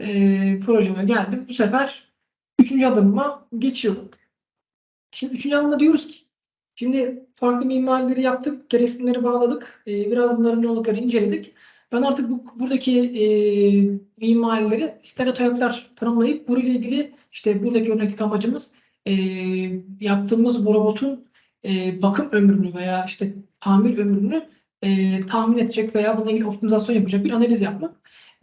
e, projeme geldim. Bu sefer üçüncü adımıma geçiyorum. Şimdi üçüncü adımda diyoruz ki şimdi farklı mimarileri yaptık, gereksinimleri bağladık. E, biraz bunların ne inceledik. Ben artık bu, buradaki e, mimarileri stereotipler tanımlayıp burayla ilgili işte buradaki örnekteki amacımız e, yaptığımız bu robotun e, bakım ömrünü veya işte tamir ömrünü e, tahmin edecek veya bununla ilgili optimizasyon yapacak bir analiz yapmak.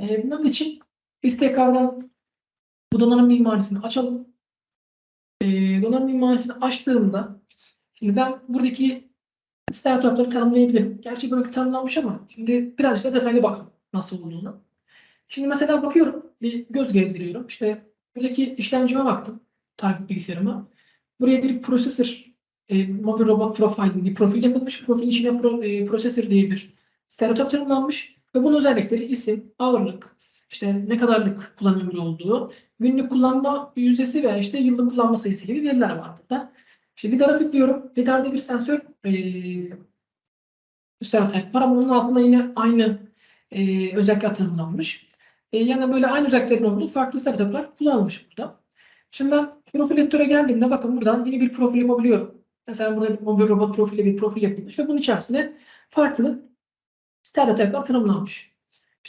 E, bunun için biz tekrardan bu donanım mimarisini açalım. E, donanım mimarisini açtığımda şimdi ben buradaki startupları tanımlayabilirim. Gerçi buradaki tanımlanmış ama şimdi birazcık da detaylı bakalım nasıl olduğunu. Şimdi mesela bakıyorum, bir göz gezdiriyorum. İşte buradaki işlemcime baktım, takip bilgisayarıma. Buraya bir prosesör, e, mobil robot profil, bir profil yapılmış. Profilin içine pro, e, prosesör diye bir stereotip tanımlanmış. Ve bunun özellikleri isim, ağırlık, işte ne kadarlık kullanım ömrü olduğu, günlük kullanma yüzdesi veya işte yıllık kullanma sayısı gibi veriler var burada. İşte lidara tıklıyorum. Lidarda bir sensör e, var ama onun altında yine aynı e, özellikler tanımlanmış. E, yani böyle aynı özelliklerin olduğu farklı setup'lar kullanılmış burada. Şimdi ben profil editöre geldiğimde bakın buradan yeni bir profil yapabiliyorum. Mesela burada bir mobil robot profili bir profil yapılmış ve bunun içerisine farklı stereotipler tanımlanmış.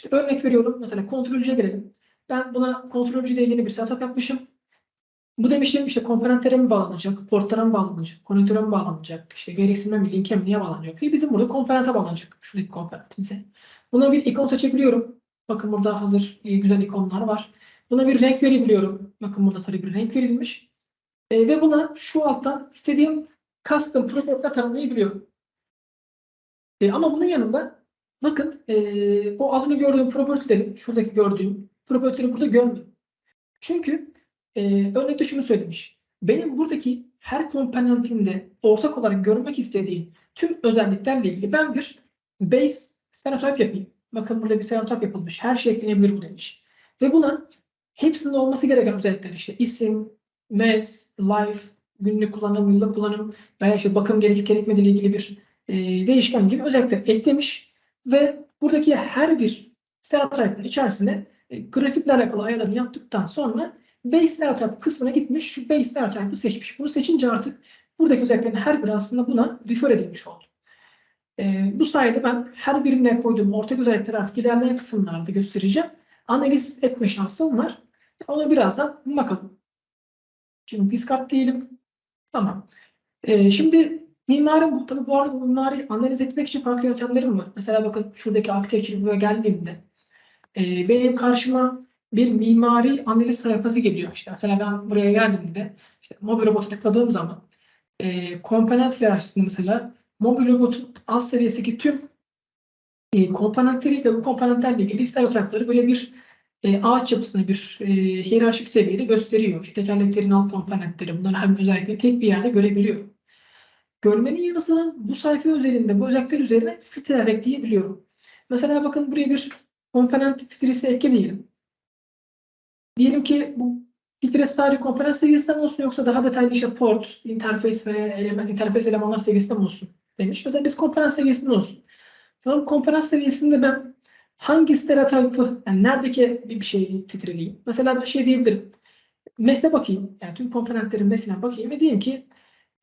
İşte örnek veriyorum. Mesela kontrolcüye gelelim. Ben buna kontrolcü diye yeni bir setup yapmışım. Bu demişim işte komponentlere mi bağlanacak, portlara mı bağlanacak, konektöre mi bağlanacak, işte gereksinme mi, linke mi, niye bağlanacak diye bizim burada komponente bağlanacak. Şuradaki komponentimize. Buna bir ikon seçebiliyorum. Bakın burada hazır e, güzel ikonlar var. Buna bir renk verebiliyorum. Bakın burada sarı bir renk verilmiş. E, ve buna şu alttan istediğim custom property'ler tanımlayabiliyorum. E, ama bunun yanında bakın e, o az önce gördüğüm property'leri, şuradaki gördüğüm property'leri burada görmüyorum. Çünkü e, örnekte şunu söylemiş. Benim buradaki her komponentimde ortak olarak görmek istediğim tüm özelliklerle ilgili ben bir base stereotip yapayım. Bakın burada bir stereotip yapılmış. Her şey eklenebilir bu demiş. Ve buna hepsinde olması gereken özellikler işte isim, mes, life, günlük kullanım, yıllık kullanım veya işte bakım gerekip gerekmediği ilgili bir e, değişken gibi özellikler eklemiş ve buradaki her bir stereotipin içerisinde e, grafikle alakalı ayarlarını yaptıktan sonra base stereotip kısmına gitmiş, şu base stereotip'i seçmiş. Bunu seçince artık buradaki özelliklerin her biri aslında buna refer edilmiş oldu. E, bu sayede ben her birine koyduğum ortak özellikleri artık ilerleyen kısımlarda göstereceğim. Analiz etme şansım var. Onu birazdan bakalım. Şimdi discard diyelim. Tamam. E, şimdi mimari tabii bu arada mimari analiz etmek için farklı yöntemlerim var. Mesela bakın şuradaki architecture view'a geldiğimde e, benim karşıma bir mimari analiz sayfası geliyor. İşte mesela ben buraya geldiğimde işte mobil robotu tıkladığım zaman e, komponent hiyerarşisinde mesela mobil robotun alt seviyesindeki tüm e, komponentleri ve bu komponentlerle ilgili stereotipleri böyle bir e, ağaç yapısında bir e, hiyerarşik seviyede gösteriyor. İşte tekerleklerin alt komponentleri bunların her bir özellikleri tek bir yerde görebiliyor. Görmenin yanı sıra bu sayfa üzerinde bu özellikler üzerine filtreler ekleyebiliyorum. Mesela bakın buraya bir komponent filtresi ekleyelim. Diyelim ki bu filtre sadece komponent seviyesinden olsun yoksa daha detaylı işte port, interface ve element, interface elemanlar seviyesinden olsun demiş. Mesela biz komponent seviyesinden olsun. Tamam, komponent seviyesinde ben hangi stereotipı, yani neredeki bir şeyi filtreleyeyim? Mesela ben şey diyebilirim. MES'e bakayım. Yani tüm komponentlerin MES'ine bakayım ve diyeyim ki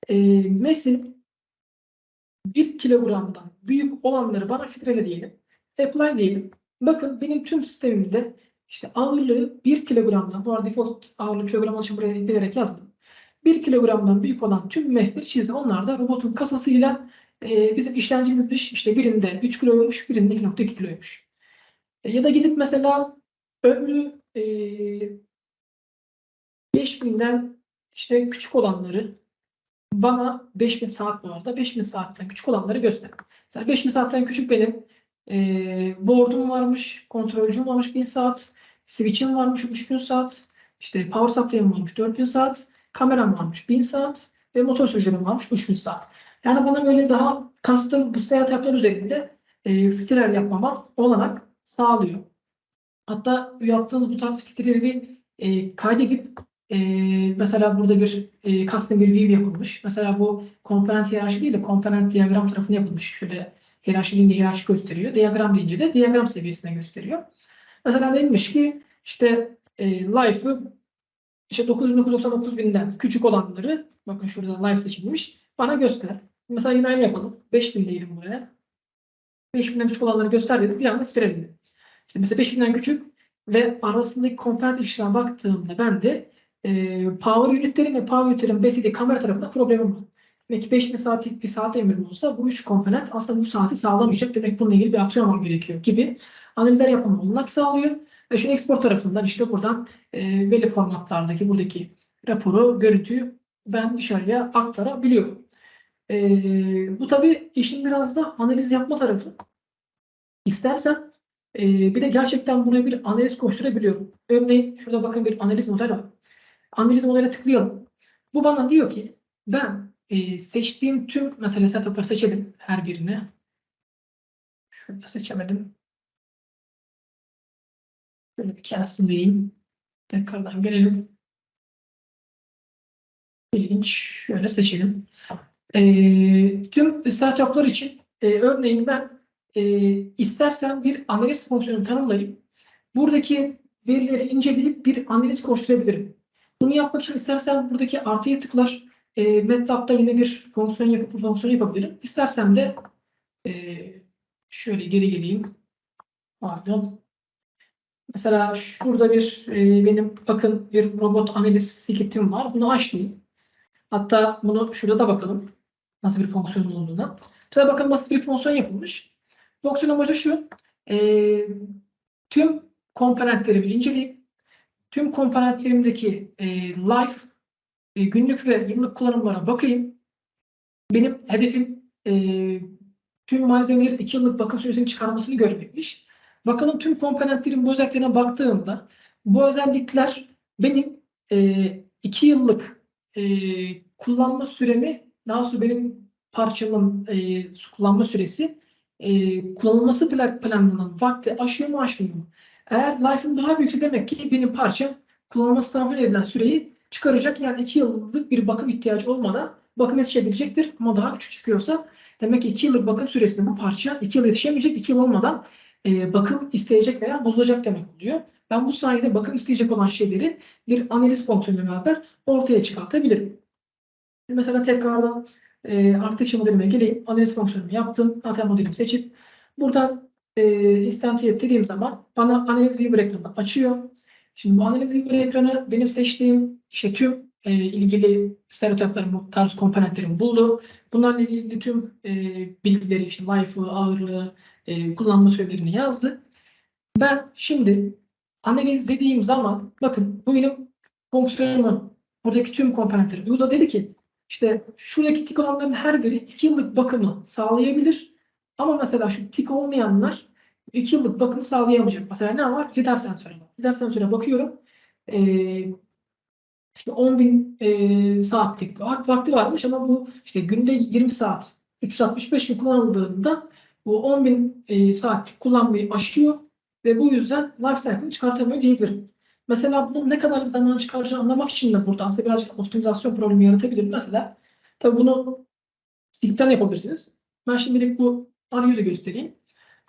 e, MES'in 1 kilogramdan büyük olanları bana filtrele diyelim. Apply diyelim. Bakın benim tüm sistemimde işte ağırlığı 1 kilogramdan, bu arada default ağırlığı kilogram için buraya bilerek yazdım. 1 kilogramdan büyük olan tüm mesleri çizdim. Onlar da robotun kasasıyla e, bizim işlemcimizmiş. İşte birinde 3 kiloymuş, birinde 2.2 kiloymuş. E, ya da gidip mesela ömrü e, 5000'den işte küçük olanları bana 5000 saat bu arada 5000 saatten küçük olanları göster. Mesela 5000 saatten küçük benim e, board'um varmış, kontrolcüm varmış 1000 saat, switch'im varmış 3000 saat, işte power supply'im varmış 4000 saat, kameram varmış 1000 saat ve motor sürücülerim varmış 3000 saat. Yani bana böyle daha custom bu stereotipler üzerinde e, filtreler yapmama olanak sağlıyor. Hatta yaptığınız bu tarz filtreleri e, kaydedip e, mesela burada bir e, custom bir view yapılmış. Mesela bu komponent hiyerarşi değil de komponent diyagram tarafında yapılmış. Şöyle hiyerarşi deyince hiyerarşi gösteriyor. Diyagram deyince de diyagram seviyesine gösteriyor. Mesela denilmiş ki işte e, life'ı işte 9999 binden küçük olanları bakın şurada life seçilmiş bana göster. Mesela yine aynı yapalım. 5000 diyelim buraya. 5000'den küçük olanları göster dedim. Bir anda filtreledi. İşte mesela 5000'den küçük ve arasındaki komponent ilişkilerine baktığımda ben de e, power unitlerin ve power unitlerin beslediği kamera tarafında problemim var. Demek ki 5000 saatlik bir saat emrim olsa bu üç komponent aslında bu saati sağlamayacak. Demek bununla ilgili bir aksiyon almam gerekiyor gibi analizler yapmamı olanak sağlıyor. Ve şu export tarafından işte buradan e, belli formatlardaki buradaki raporu, görüntüyü ben dışarıya aktarabiliyorum. E, bu tabii işin biraz da analiz yapma tarafı. İstersen e, bir de gerçekten buraya bir analiz koşturabiliyorum. Örneğin şurada bakın bir analiz modeli var. Analiz modeline tıklayalım. Bu bana diyor ki ben e, seçtiğim tüm mesela setup'ları seçelim her birini. Şurada seçemedim. Böyle bir cancel'layayım. Tekrardan gelelim. İlginç. Şöyle seçelim. E, tüm startuplar için e, örneğin ben e, istersen bir analiz fonksiyonu tanımlayıp buradaki verileri inceleyip bir analiz koşturabilirim. Bunu yapmak için istersen buradaki artıya tıklar. E, MATLAB'da yine bir fonksiyon yapıp bu fonksiyonu yapabilirim. İstersem de e, şöyle geri geleyim. Pardon. Mesela şurada bir e, benim bakın bir robot analiz scriptim var. Bunu açayım. Hatta bunu şurada da bakalım. Nasıl bir fonksiyon olduğuna. Mesela bakın basit bir fonksiyon yapılmış. Fonksiyon amacı şu. E, tüm komponentlerimi inceleyip tüm komponentlerimdeki e, life, e, günlük ve yıllık kullanımlara bakayım. Benim hedefim e, tüm malzemelerin 2 yıllık bakım süresini çıkarmasını görmekmiş. Bakalım tüm komponentlerin bu özelliklerine baktığımda bu özellikler benim 2 e, yıllık e, kullanma süremi daha sonra benim parçamın e, kullanma süresi e, kullanılması planlanan vakti aşıyor mu aşmıyor mu? Eğer life'ım daha büyükse demek ki benim parçam kullanılması tahmin edilen süreyi çıkaracak. Yani 2 yıllık bir bakım ihtiyacı olmadan bakım yetişebilecektir. Ama daha küçük çıkıyorsa demek ki 2 yıllık bakım süresinde bu parça 2 yıl yetişemeyecek. 2 yıl olmadan e, bakım isteyecek veya bozulacak demek oluyor. Ben bu sayede bakım isteyecek olan şeyleri bir analiz fonksiyonuyla beraber ortaya çıkartabilirim. Mesela tekrardan e, artık modelime geleyim. Analiz fonksiyonumu yaptım. ATM modelimi seçip buradan e, instantiate dediğim zaman bana analiz viewer ekranı açıyor. Şimdi bu analiz viewer ekranı benim seçtiğim işte tüm e, ilgili stereotiplerimi, tarz komponentlerimi buldu. Bunlarla ilgili tüm e, bilgileri, işte life'ı, ağırlığı, e, kullanma sürelerini yazdı. Ben şimdi analiz dediğim zaman bakın bu benim fonksiyonumu buradaki tüm komponentleri. Bu da dedi ki işte şuradaki tik olanların her biri 2 yıllık bakımı sağlayabilir. Ama mesela şu tik olmayanlar 2 yıllık bakımı sağlayamayacak. Mesela ne var? Lidar sensörü var. Lidar sensöre bakıyorum. Ee, işte 10 bin e, saatlik vakti varmış ama bu işte günde 20 saat 365 gün kullanıldığında bu 10 bin e, saatlik kullanmayı aşıyor ve bu yüzden life cycle'ı çıkartamıyor diyebilirim. Mesela bunun ne kadar bir zaman çıkaracağını anlamak için de burada aslında birazcık optimizasyon problemi yaratabilir. Mesela tabii bunu stick'ten yapabilirsiniz. Ben şimdilik bu arayüzü göstereyim.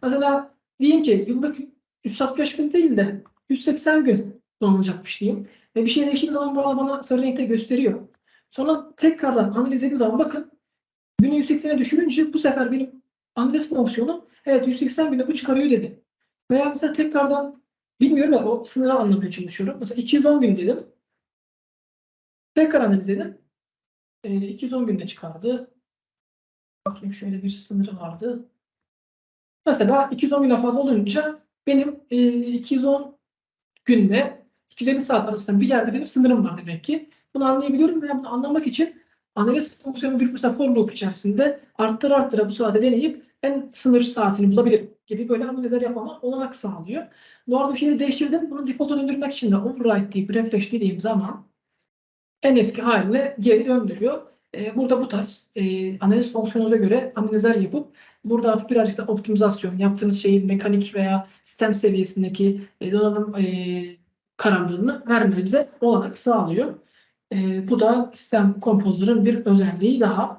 Mesela ki yıllık 165 gün değil de 180 gün kullanılacakmış diyeyim. Ve bir şey değiştiği zaman bu bana sarı renkte gösteriyor. Sonra tekrardan analiz ettiğim zaman bakın günü 180'e düşürünce bu sefer benim analiz fonksiyonu evet 180 günde bu çıkarıyor dedi. Veya mesela tekrardan bilmiyorum ya o sınırı anlamaya çalışıyorum. Mesela 210 gün dedim. Tekrar analiz edin. E, 210 günde çıkardı. Bakayım şöyle bir sınırı vardı. Mesela 210 güne fazla olunca benim e, 210 günde 250 saat arasında bir yerde benim sınırım var demek ki. Bunu anlayabiliyorum ve bunu anlamak için analiz fonksiyonu bir mesela for loop içerisinde arttır arttıra bu saate deneyip en sınır saatini bulabilirim gibi böyle analizler yapmama olanak sağlıyor. Bu arada bir şeyleri değiştirdim. Bunu default'a döndürmek için de override deyip refresh dediğim zaman en eski haline geri döndürüyor. E, burada bu tarz e, analiz fonksiyonuna göre analizler yapıp burada artık birazcık da optimizasyon yaptığınız şeyin mekanik veya sistem seviyesindeki e, donanım e, kararlarını vermenize olanak sağlıyor. E, bu da sistem kompozörün bir özelliği daha.